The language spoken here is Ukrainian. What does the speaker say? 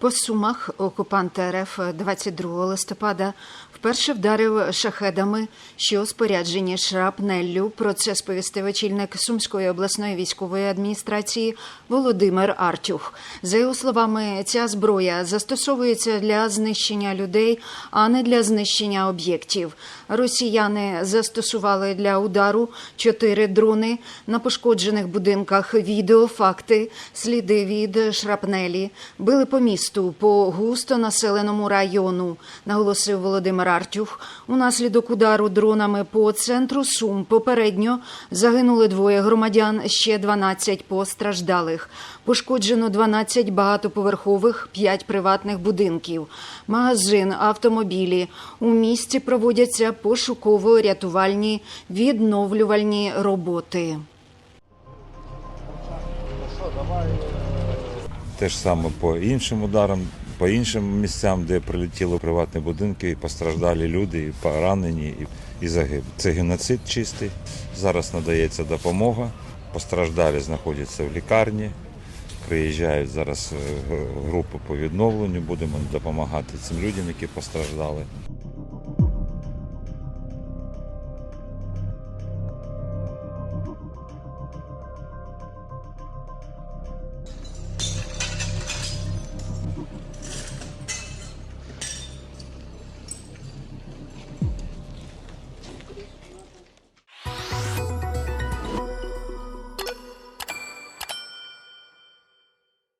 По сумах окупанта РФ 22 листопада вперше вдарив шахедами, що споряджені шрапнеллю. Про це сповістив очільник Сумської обласної військової адміністрації Володимир Артюх. За його словами, ця зброя застосовується для знищення людей, а не для знищення об'єктів. Росіяни застосували для удару чотири дрони на пошкоджених будинках. Відео, факти, сліди від шрапнелі били по місту по густо населеному району, наголосив Володимир Артюх. Унаслідок удару дронами по центру Сум попередньо загинули двоє громадян, ще 12 постраждалих. Пошкоджено 12 багатоповерхових, 5 приватних будинків, магазин, автомобілі. У місті проводяться пошуково-рятувальні відновлювальні роботи. Те ж саме по іншим ударам, по іншим місцям, де прилетіли приватні будинки, і постраждалі люди, і поранені, і, загиблі. Це геноцид чистий. Зараз надається допомога. Постраждалі знаходяться в лікарні. Приїжджають зараз е, групи по відновленню. Будемо допомагати цим людям, які постраждали.